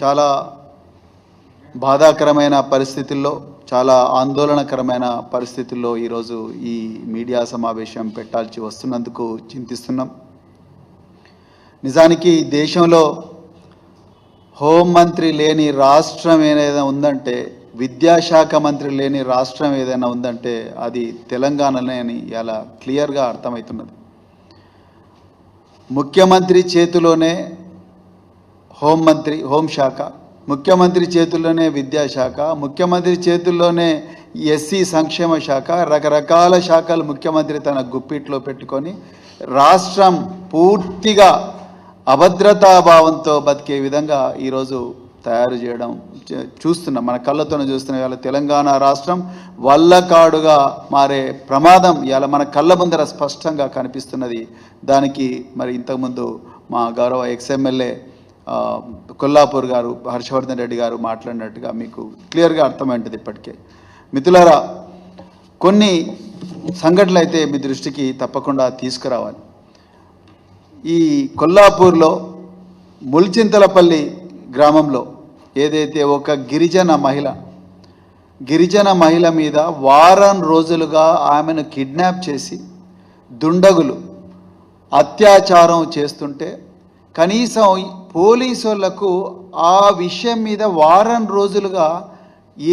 చాలా బాధాకరమైన పరిస్థితుల్లో చాలా ఆందోళనకరమైన పరిస్థితుల్లో ఈరోజు ఈ మీడియా సమావేశం పెట్టాల్సి వస్తున్నందుకు చింతిస్తున్నాం. నిజానికి దేశంలో హోంమంత్రి లేని రాష్ట్రం ఏదైనా ఉందంటే విద్యాశాఖ మంత్రి లేని రాష్ట్రం ఏదైనా ఉందంటే అది తెలంగాణనే అని ఇలా క్లియర్గా అర్థమవుతున్నది. ముఖ్యమంత్రి చేతిలోనే హోంమంత్రి హోంశాఖ ముఖ్యమంత్రి చేతుల్లోనే విద్యాశాఖ ముఖ్యమంత్రి చేతుల్లోనే ఎస్సీ సంక్షేమ శాఖ రకరకాల శాఖలు ముఖ్యమంత్రి తన గుప్పిట్లో పెట్టుకొని రాష్ట్రం పూర్తిగా అభద్రతాభావంతో బతికే విధంగా ఈరోజు తయారు చేయడం చూస్తున్నాం. మన కళ్ళతోనే చూస్తున్నాం. ఇవాళ తెలంగాణ రాష్ట్రం వల్లకాడుగా మారే ప్రమాదం ఇవాళ మన కళ్ళ ముందర స్పష్టంగా కనిపిస్తున్నది. దానికి మరి ఇంతకుముందు మా గౌరవ ఎక్స్ఎమ్మెల్యే కొల్లాపూర్ గారు హర్షవర్ధన్ రెడ్డి గారు మాట్లాడినట్టుగా మీకు క్లియర్గా అర్థమైంటుంది ఇప్పటికే. మిత్రులారా కొన్ని సంఘటనలు అయితే మీ దృష్టికి తప్పకుండా తీసుకురావాలి. ఈ కొల్లాపూర్లో ముల్చింతలపల్లి గ్రామంలో ఏదైతే ఒక గిరిజన మహిళ గిరిజన మహిళ మీద వారం రోజులుగా ఆమెను కిడ్నాప్ చేసి దుండగులు అత్యాచారం చేస్తుంటే కనీసం పోలీసులకు ఆ విషయం మీద వారం రోజులుగా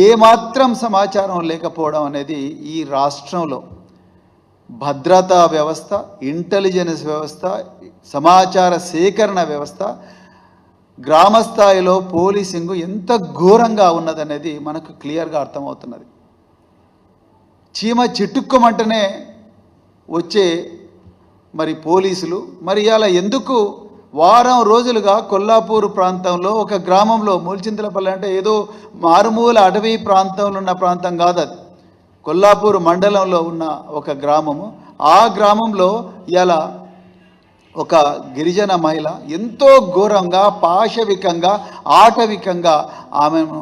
ఏమాత్రం సమాచారం లేకపోవడం అనేది ఈ రాష్ట్రంలో భద్రతా వ్యవస్థ ఇంటెలిజెన్స్ వ్యవస్థ సమాచార సేకరణ వ్యవస్థ గ్రామ స్థాయిలో పోలీసింగ్ ఎంత ఘోరంగా ఉన్నదనేది మనకు క్లియర్గా అర్థమవుతున్నది. చీమ చిట్టుక్కుమంటనే వచ్చే మరి పోలీసులు మరి ఇలా ఎందుకు వారం రోజులుగా కొల్లాపూర్ ప్రాంతంలో ఒక గ్రామంలో మూల్చింతలపల్లి అంటే ఏదో మారుమూల అటవీ ప్రాంతంలో ఉన్న ప్రాంతం కాదు అది. కొల్లాపూర్ మండలంలో ఉన్న ఒక గ్రామము. ఆ గ్రామంలో ఇలా ఒక గిరిజన మహిళ ఎంతో ఘోరంగా పాశవికంగా ఆటవికంగా ఆమెను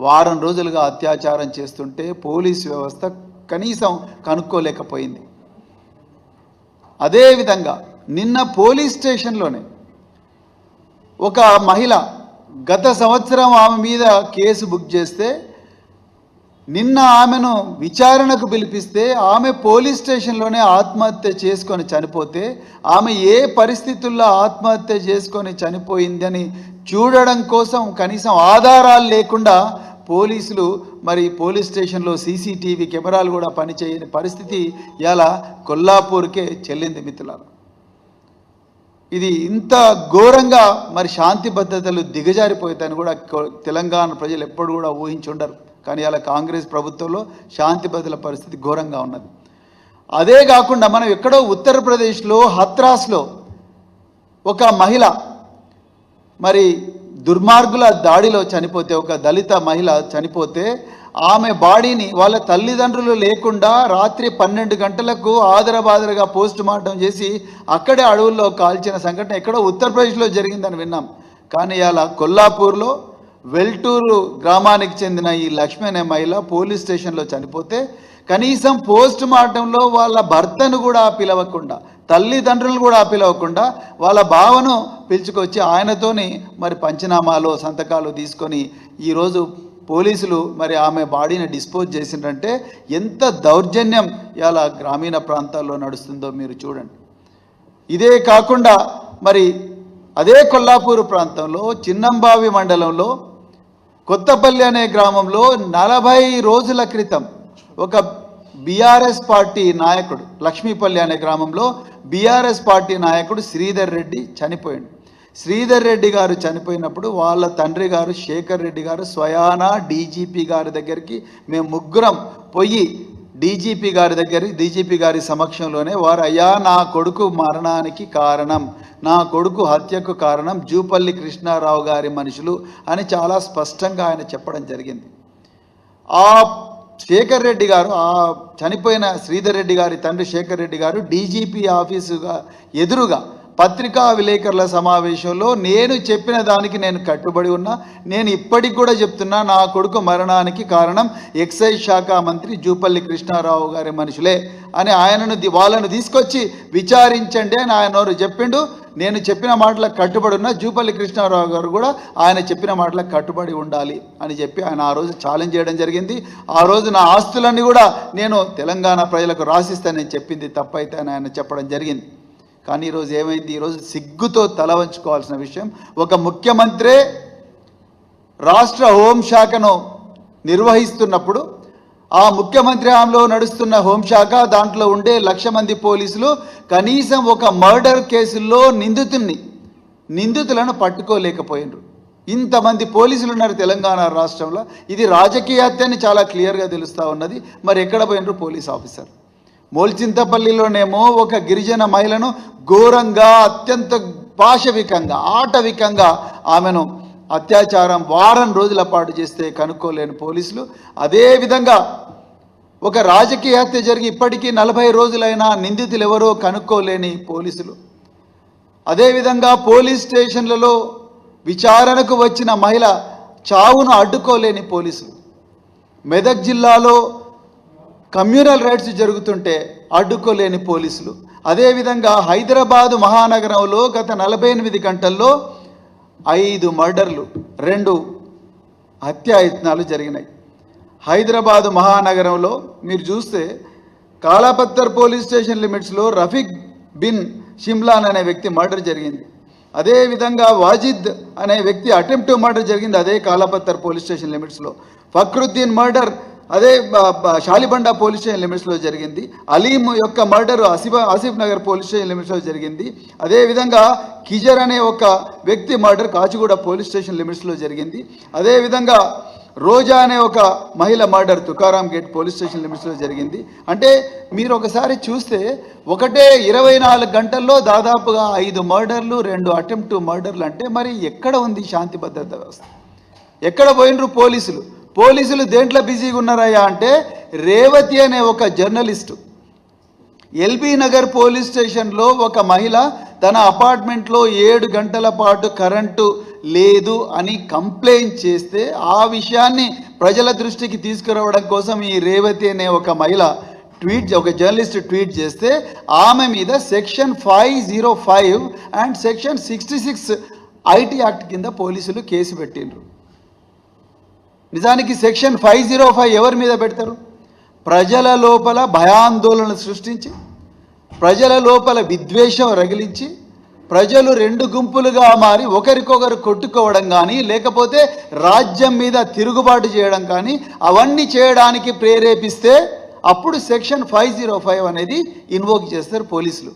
వారం రోజులుగా అత్యాచారం చేస్తుంటే పోలీస్ వ్యవస్థ కనీసం కనుక్కోలేకపోయింది. అదేవిధంగా నిన్న పోలీస్ స్టేషన్లోనే ఒక మహిళ గత సంవత్సరం ఆమె మీద కేసు బుక్ చేస్తే నిన్న ఆమెను విచారణకు పిలిపిస్తే ఆమె పోలీస్ స్టేషన్లోనే ఆత్మహత్య చేసుకొని చనిపోతే ఆమె ఏ పరిస్థితుల్లో ఆత్మహత్య చేసుకొని చనిపోయిందని చూడడం కోసం కనీసం ఆధారాలు లేకుండా పోలీసులు మరి పోలీస్ స్టేషన్లో సీసీటీవీ కెమెరాలు కూడా పనిచేయని పరిస్థితి ఇలా కొల్లాపూర్కే చెల్లింది మిత్రులారా. ఇది ఇంత ఘోరంగా మరి శాంతి భద్రతలు దిగజారిపోతాయని కూడా తెలంగాణ ప్రజలు ఎప్పుడు కూడా ఊహించుండరు కానీ అలా కాంగ్రెస్ ప్రభుత్వంలో శాంతి భద్రతల పరిస్థితి ఘోరంగా ఉన్నది. అదే కాకుండా మనం ఎక్కడో ఉత్తరప్రదేశ్లో హత్రాస్లో ఒక మహిళ మరి దుర్మార్గుల దాడిలో చనిపోతే ఒక దళిత మహిళ చనిపోతే ఆమె బాడీని వాళ్ళ తల్లిదండ్రులు లేకుండా రాత్రి పన్నెండు గంటలకు ఆదరబాదరగా పోస్ట్ మార్టం చేసి అక్కడే అడవుల్లో కాల్చిన సంఘటన ఎక్కడో ఉత్తరప్రదేశ్లో జరిగిందని విన్నాం. కానీ అలా కొల్లాపూర్లో వెల్టూరు గ్రామానికి చెందిన ఈ లక్ష్మి అనే మహిళ పోలీస్ స్టేషన్లో చనిపోతే కనీసం పోస్ట్ మార్టంలో వాళ్ళ భర్తను కూడా పిలవకుండా తల్లిదండ్రులను కూడా పిలవకుండా వాళ్ళ బావను పిలుచుకొచ్చి ఆయనతోని మరి పంచనామాలు సంతకాలు తీసుకొని ఈరోజు పోలీసులు మరి ఆమె బాడీని డిస్పోజ్ చేసిండ్రంటే ఎంత దౌర్జన్యం ఇలా గ్రామీణ ప్రాంతాల్లో నడుస్తుందో మీరు చూడండి. ఇదే కాకుండా మరి అదే కొల్లాపూరు ప్రాంతంలో చిన్నంబావి మండలంలో కొత్తపల్లి అనే గ్రామంలో నలభై రోజుల క్రితం ఒక బీఆర్ఎస్ పార్టీ నాయకుడు లక్ష్మీపల్లి అనే గ్రామంలో బీఆర్ఎస్ పార్టీ నాయకుడు శ్రీధర్ రెడ్డి చనిపోయాడు. శ్రీధర్ రెడ్డి గారు చనిపోయినప్పుడు వాళ్ళ తండ్రి గారు శేఖర్ రెడ్డి గారు స్వయానా డీజీపీ గారి దగ్గరికి మేము ముగ్గురం పోయి డీజీపీ గారి దగ్గర డీజీపీ గారి సమక్షంలోనే వారు అయ్యా నా కొడుకు మరణానికి కారణం నా కొడుకు హత్యకు కారణం జూపల్లి కృష్ణారావు గారి మనుషులు అని చాలా స్పష్టంగా ఆయన చెప్పడం జరిగింది. ఆ శేఖర్ రెడ్డి గారు ఆ చనిపోయిన శ్రీధర్ రెడ్డి గారి తండ్రి శేఖర్ రెడ్డి గారు డీజీపీ ఆఫీసుగా ఎదురుగా పత్రికా విలేకరుల సమావేశంలో నేను చెప్పిన దానికి నేను కట్టుబడి ఉన్నా నేను ఇప్పటికి కూడా చెప్తున్నా నా కొడుకు మరణానికి కారణం ఎక్సైజ్ శాఖ మంత్రి జూపల్లి కృష్ణారావు గారి మనుషులే అని ఆయనను వాళ్ళను తీసుకొచ్చి విచారించండి అని ఆయన చెప్పిండు. నేను చెప్పిన మాటలకు కట్టుబడి ఉన్న జూపల్లి కృష్ణారావు గారు కూడా ఆయన చెప్పిన మాటలకు కట్టుబడి ఉండాలి అని చెప్పి ఆయన ఆ రోజు ఛాలెంజ్ చేయడం జరిగింది. ఆ రోజు నా ఆస్తులన్నీ కూడా నేను తెలంగాణ ప్రజలకు రాసిస్తానని చెప్పింది తప్పైతే అని ఆయన చెప్పడం జరిగింది. కానీ ఈరోజు ఏమైంది? ఈరోజు సిగ్గుతో తల వంచుకోవాల్సిన విషయం ఒక ముఖ్యమంత్రే రాష్ట్ర హోంశాఖను నిర్వహిస్తున్నప్పుడు ఆ ముఖ్యమంత్రి హామీలో నడుస్తున్న హోంశాఖ దాంట్లో ఉండే లక్ష మంది పోలీసులు కనీసం ఒక మర్డర్ కేసుల్లో నిందితుల్ని నిందితులను పట్టుకోలేకపోయినరు. ఇంతమంది పోలీసులు ఉన్నారు తెలంగాణ రాష్ట్రంలో. ఇది రాజకీయ హత్య అని చాలా క్లియర్గా తెలుస్తూ ఉన్నది. మరి ఎక్కడ పోయినరు పోలీస్ ఆఫీసర్? మోల్చింతపల్లిలోనేమో ఒక గిరిజన మహిళను ఘోరంగా అత్యంత పాశవికంగా ఆటవికంగా ఆమెను అత్యాచారం వారం రోజుల పాటు చేస్తే కనుక్కోలేని పోలీసులు. అదేవిధంగా ఒక రాజకీయ హత్య జరిగి ఇప్పటికీ నలభై రోజులైనా నిందితులు ఎవరో కనుక్కోలేని పోలీసులు. అదేవిధంగా పోలీస్ స్టేషన్లలో విచారణకు వచ్చిన మహిళ చావును అడ్డుకోలేని పోలీసులు. మెదక్ జిల్లాలో కమ్యూనల్ రైట్స్ జరుగుతుంటే అడ్డుకోలేని పోలీసులు. అదేవిధంగా హైదరాబాదు మహానగరంలో గత నలభై ఎనిమిది గంటల్లో ఐదు మర్డర్లు రెండు హత్యాయత్నాలు జరిగినాయి. హైదరాబాదు మహానగరంలో మీరు చూస్తే కాలాపత్తర్ పోలీస్ స్టేషన్ లిమిట్స్లో రఫీక్ బిన్ షిమ్లాన్ అనే వ్యక్తి మర్డర్ జరిగింది. అదేవిధంగా వాజిద్ అనే వ్యక్తి అటెంప్ట్ మర్డర్ జరిగింది అదే కాలాపత్తర్ పోలీస్ స్టేషన్ లిమిట్స్లో. ఫక్రుద్దీన్ మర్డర్ అదే షాలిబండ పోలీస్ స్టేషన్ లిమిట్స్లో జరిగింది. అలీం యొక్క murder Asif Asif Nagar police station లిమిట్స్లో జరిగింది. అదేవిధంగా కిజర్ అనే ఒక వ్యక్తి మర్డర్ కాచిగూడ పోలీస్ స్టేషన్ లిమిట్స్లో జరిగింది. అదేవిధంగా రోజా అనే ఒక మహిళ murder Tukaram gate police station లిమిట్స్లో జరిగింది. అంటే మీరు ఒకసారి చూస్తే ఒకటే ఇరవై నాలుగు గంటల్లో దాదాపుగా ఐదు మర్డర్లు రెండు అటెంప్ట్ మర్డర్లు అంటే మరి ఎక్కడ ఉంది శాంతి భద్రత వ్యవస్థ? ఎక్కడ పోయినరు పోలీసులు? పోలీసులు దేంట్లో బిజీగా ఉన్నారయ్యా అంటే రేవతి అనే ఒక జర్నలిస్టు. ఎల్బీ నగర్ పోలీస్ స్టేషన్లో ఒక మహిళ తన అపార్ట్మెంట్లో ఏడు గంటల పాటు కరెంటు లేదు అని కంప్లైంట్ చేస్తే ఆ విషయాన్ని ప్రజల దృష్టికి తీసుకురావడం కోసం ఈ రేవతి అనే ఒక మహిళ ట్వీట్ ఒక జర్నలిస్ట్ ట్వీట్ చేస్తే ఆమె మీద section five zero five and section sixty six IT act కింద పోలీసులు కేసు పెట్టిండ్రు. నిజానికి సెక్షన్ ఫైవ్ జీరో ఫైవ్ ఎవరి మీద పెడతారు? ప్రజల లోపల భయాందోళన సృష్టించి ప్రజల లోపల విద్వేషం రగిలించి ప్రజలు రెండు గుంపులుగా మారి ఒకరికొకరు కొట్టుకోవడం కానీ లేకపోతే రాజ్యం మీద తిరుగుబాటు చేయడం కానీ అవన్నీ చేయడానికి ప్రేరేపిస్తే అప్పుడు సెక్షన్ ఫైవ్ జీరో ఫైవ్ అనేది ఇన్వోక్ చేస్తారు పోలీసులు.